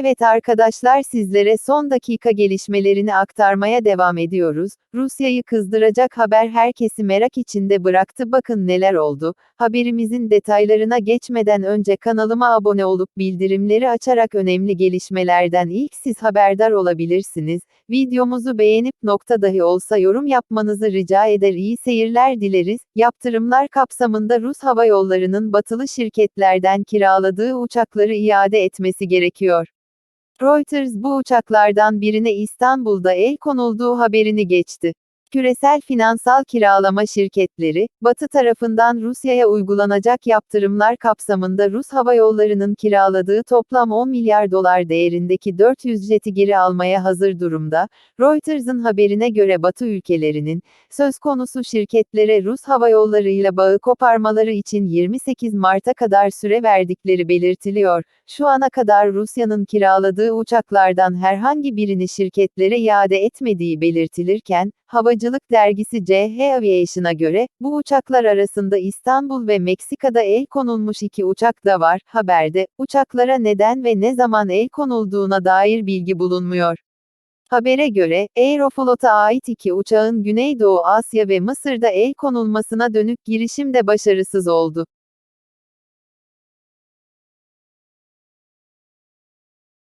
Evet arkadaşlar sizlere son dakika gelişmelerini aktarmaya devam ediyoruz. Rusya'yı kızdıracak haber herkesi merak içinde bıraktı. Bakın neler oldu. Haberimizin detaylarına geçmeden önce kanalıma abone olup bildirimleri açarak önemli gelişmelerden ilk siz haberdar olabilirsiniz. Videomuzu beğenip nokta dahi olsa yorum yapmanızı rica eder iyi seyirler dileriz. Yaptırımlar kapsamında Rus Hava Yolları'nın batılı şirketlerden kiraladığı uçakları iade etmesi gerekiyor. Reuters bu uçaklardan birine İstanbul'da el konulduğu haberini geçti. Küresel finansal kiralama şirketleri, Batı tarafından Rusya'ya uygulanacak yaptırımlar kapsamında Rus Hava Yolları'nın kiraladığı toplam 10 milyar dolar değerindeki 400 jeti geri almaya hazır durumda. Reuters'ın haberine göre Batı ülkelerinin, söz konusu şirketlere Rus Hava Yolları ile bağı koparmaları için 28 Mart'a kadar süre verdikleri belirtiliyor. Şu ana kadar Rusya'nın kiraladığı uçaklardan herhangi birini şirketlere iade etmediği belirtilirken, Havacılık dergisi CH Aviation'a göre, bu uçaklar arasında İstanbul ve Meksika'da el konulmuş iki uçak da var. Haberde, uçaklara neden ve ne zaman el konulduğuna dair bilgi bulunmuyor. Habere göre, Aeroflot'a ait iki uçağın Güneydoğu Asya ve Mısır'da el konulmasına dönük girişim de başarısız oldu.